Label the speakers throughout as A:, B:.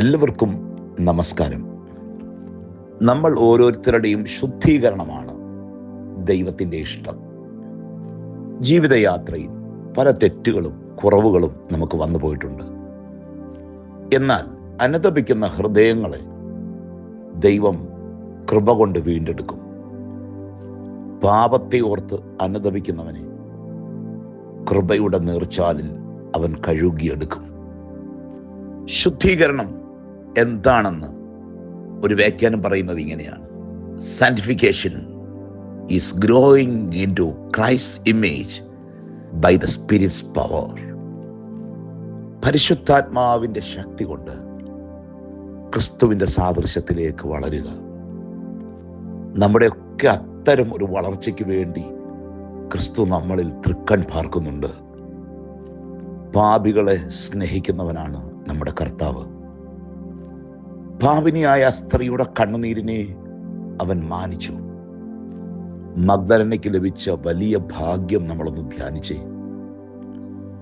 A: എല്ലാവർക്കും നമസ്കാരം. നമ്മൾ ഓരോരുത്തരുടെയും ശുദ്ധീകരണമാണ് ദൈവത്തിന്റെ ഇഷ്ടം. ജീവിതയാത്രയിൽ പല തെറ്റുകളും കുറവുകളും നമുക്ക് വന്നു പോയിട്ടുണ്ട്. എന്നാൽ അനുദപിക്കുന്ന ഹൃദയങ്ങളെ ദൈവം കൃപ കൊണ്ട് വീണ്ടെടുക്കും. പാപത്തെ ഓർത്ത് അനുദപിക്കുന്നവനെ കൃപയുടെ നേർച്ചാലിൽ അവൻ കഴുകിയെടുക്കും. ശുദ്ധീകരണം എന്താണെന്ന് ഒരു വ്യാഖ്യാനം പറയുന്നത് ഇങ്ങനെയാണ്. Sanctification is growing into Christ image by the spirits power പരിശുദ്ധാത്മാവിന്റെ ശക്തി കൊണ്ട് ക്രിസ്തുവിന്റെ സാദൃശ്യത്തിലേക്ക് വളരുക. നമ്മുടെയൊക്കെ അത്തരം ഒരു വളർച്ചയ്ക്ക് വേണ്ടി ക്രിസ്തു നമ്മളിൽ തൃക്കൺ പാർക്കുന്നുണ്ട്. പാപികളെ സ്നേഹിക്കുന്നവനാണ് നമ്മുടെ കർത്താവ്. പാപിനിയായ സ്ത്രീയുടെ കണ്ണുനീരിനെ അവൻ മാനിച്ചു. മഗ്ദലനയ്ക്ക് ലഭിച്ച വലിയ ഭാഗ്യം നമ്മളൊന്ന് ധ്യാനിച്ചേ.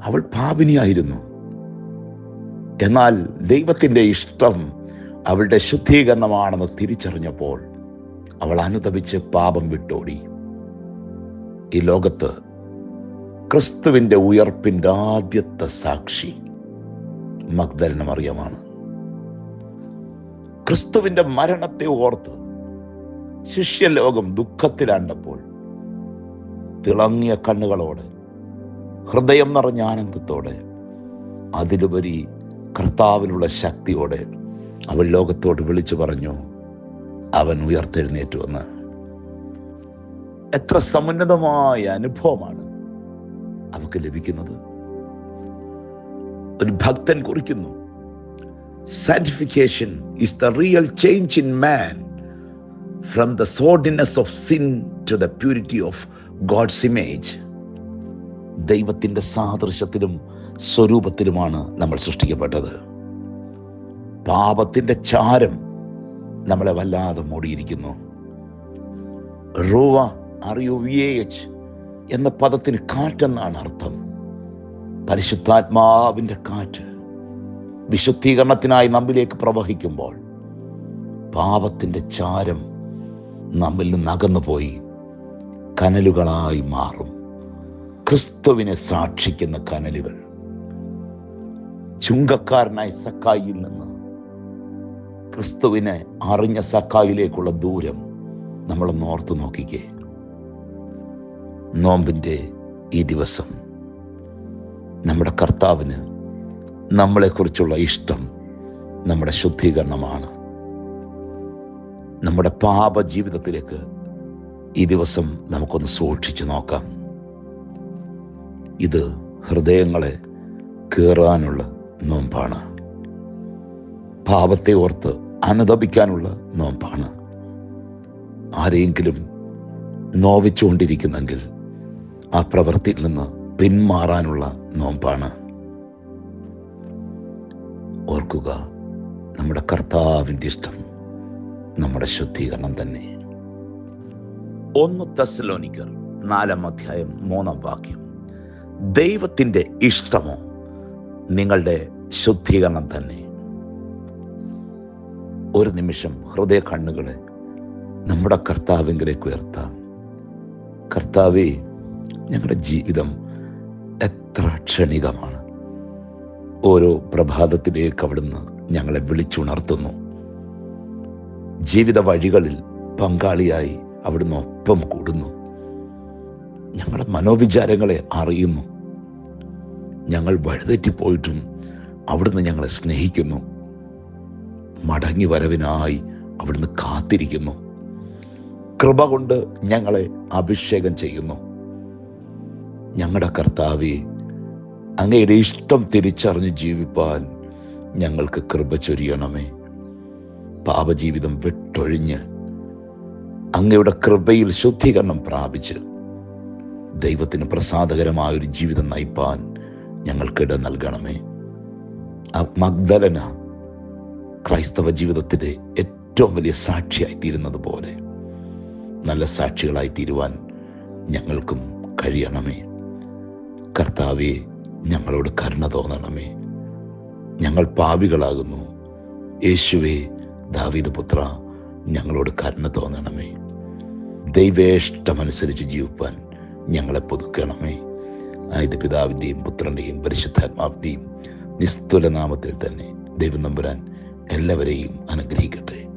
A: അവൾ പാപിനിയായിരുന്നു. എന്നാൽ ദൈവത്തിന്റെ ഇഷ്ടം അവളുടെ ശുദ്ധീകരണമാണെന്ന് തിരിച്ചറിഞ്ഞപ്പോൾ അവൾ അനുതപിച്ച് പാപം വിട്ടോടി. ഈ ലോകത്ത് ക്രിസ്തുവിന്റെ ഉയർപ്പിന്റെ ആദ്യത്തെ സാക്ഷി മഗ്ദലനം മറിയമാണ് ക്രിസ്തുവിന്റെ മരണത്തെ ഓർത്ത് ശിഷ്യലോകം ദുഃഖത്തിലാണ്ടപ്പോൾ തിളങ്ങിയ കണ്ണുകളോടെ ഹൃദയം നിറഞ്ഞ ആനന്ദത്തോടെ അതിലുപരി കർത്താവിനുള്ള ശക്തിയോടെ അവൻ ലോകത്തോട് വിളിച്ചു പറഞ്ഞു അവൻ ഉയർത്തെഴുന്നേറ്റുവെന്ന് എത്ര സമുന്നതമായ അനുഭവമാണ് അവക്ക് ലഭിക്കുന്നത്. ഒരു ഭക്തൻ കുറിക്കുന്നു sanctification is the real change in man from the sordidness of sin to the purity of God's image ദൈവത്തിന്റെ സാദൃശ്യത്തിലും സ്വരൂപത്തിലുമാണ് നമ്മൾ സൃഷ്ടിക്കപ്പെട്ടത്. പാപത്തിന്റെ ചാരം നമ്മളെ വല്ലാതെ മൂടിയിരിക്കുന്നു. റൂവ എച്ച് എന്ന പദത്തിന് കാറ്റെന്നാണ് അർത്ഥം. പരിശുദ്ധാത്മാവിന്റെ കാറ്റ്. വിശുദ്ധീകരണത്തിനായി നമ്മിലേക്ക് പ്രവഹിക്കുമ്പോൾ പാപത്തിന്റെ ചാരം നമ്മിൽ നിന്ന് അകന്നുപോയി കനലുകളായി മാറും. ക്രിസ്തുവിനെ സാക്ഷിക്കുന്ന കനലുകൾ. ചുങ്കക്കാരനായ സക്കായിൽ നിന്ന് ക്രിസ്തുവിനെ അറിഞ്ഞ സക്കായിലേക്കുള്ള ദൂരം നമ്മൾ ഓർത്തു നോക്കിക്കേ. നോമ്പിന്റെ ഈ ദിവസം നമ്മുടെ കർത്താവിന് നമ്മളെക്കുറിച്ചുള്ള ഇഷ്ടം നമ്മുടെ ശുദ്ധീകരണമാണ്. നമ്മുടെ പാപ ജീവിതത്തിലേക്ക് ഈ ദിവസം നമുക്കൊന്ന് സൂക്ഷിച്ചു നോക്കാം. ഇത് ഹൃദയങ്ങളെ കയറാനുള്ള നോമ്പാണ്. പാപത്തെ ഓർത്ത് അനുദപിക്കാനുള്ള നോമ്പാണ്. ആരെങ്കിലും നോവിച്ചുകൊണ്ടിരിക്കുന്നെങ്കിൽ ആ പ്രവൃത്തിയിൽ നിന്ന് പിന്മാറാനുള്ള നോമ്പാണ്. ഓർക്കുക നമ്മുടെ കർത്താവിന്റെ ഇഷ്ടം നമ്മുടെ ശുദ്ധീകരണം തന്നെ. ഒന്ന് തെസലോനിക്കർ നാലാം അധ്യായം മൂന്നാം വാക്യം. ദൈവത്തിന്റെ ഇഷ്ടമോ നിങ്ങളുടെ ശുദ്ധീകരണം തന്നെ. ഒരു നിമിഷം ഹൃദയ കണ്ണുകളെ നമ്മുടെ കർത്താവിങ്കിലേക്ക് ഉയർത്താം. കർത്താവേ ഞങ്ങളുടെ ജീവിതം എത്ര ക്ഷണികമാണ്. ഓരോ പ്രഭാതത്തിലേക്ക് അവിടുന്ന് ഞങ്ങളെ വിളിച്ചുണർത്തുന്നു. ജീവിത വഴികളിൽ പങ്കാളിയായി അവിടുന്ന് ഒപ്പം കൂടുന്നു. ഞങ്ങളുടെ മനോവിചാരങ്ങളെ അറിയുന്നു. ഞങ്ങൾ വഴിതെറ്റിപ്പോയിട്ടും അവിടുന്ന് ഞങ്ങളെ സ്നേഹിക്കുന്നു. മടങ്ങി വരവിനായി അവിടുന്ന് കാത്തിരിക്കുന്നു. കൃപ കൊണ്ട് ഞങ്ങളെ അഭിഷേകം ചെയ്യുന്നു. ഞങ്ങളുടെ കർത്താവെ അങ്ങയുടെ ഇഷ്ടം തിരിച്ചറിഞ്ഞ് ജീവിപ്പാൻ ഞങ്ങൾക്ക് കൃപ ചൊരിയണമേ. പാപജീവിതം വിട്ടൊഴിഞ്ഞ് അങ്ങയുടെ കൃപയിൽ ശുദ്ധീകരണം പ്രാപിച്ച് ദൈവത്തിന് പ്രസാദകരമായ ഒരു ജീവിതം നയിപ്പാൻ ഞങ്ങൾക്കിട നൽകണമേ. മഗ്ദലന ക്രൈസ്തവ ജീവിതത്തിന്റെ ഏറ്റവും വലിയ സാക്ഷിയായി തീരുന്നത് പോലെ നല്ല സാക്ഷികളായി തീരുവാൻ ഞങ്ങൾക്കും കഴിയണമേ. കർത്താവെ ഞങ്ങളോട് കരുണ തോന്നണമേ. ഞങ്ങൾ പാപികളാകുന്നു യേശുവേ ദാവീദ് പുത്ര ഞങ്ങളോട് കരുണ തോന്നണമേ. ദൈവേഷ്ടമനുസരിച്ച് ജീവിപ്പാൻ ഞങ്ങളെ പുതുക്കണമേ. ആയത് പിതാവിന്റെയും പുത്രന്റെയും പരിശുദ്ധാത്മാവിന്റെയും നിസ്തുലനാമത്തിൽ തന്നെ ദൈവം നമ്പുരാൻ എല്ലാവരെയും അനുഗ്രഹിക്കട്ടെ.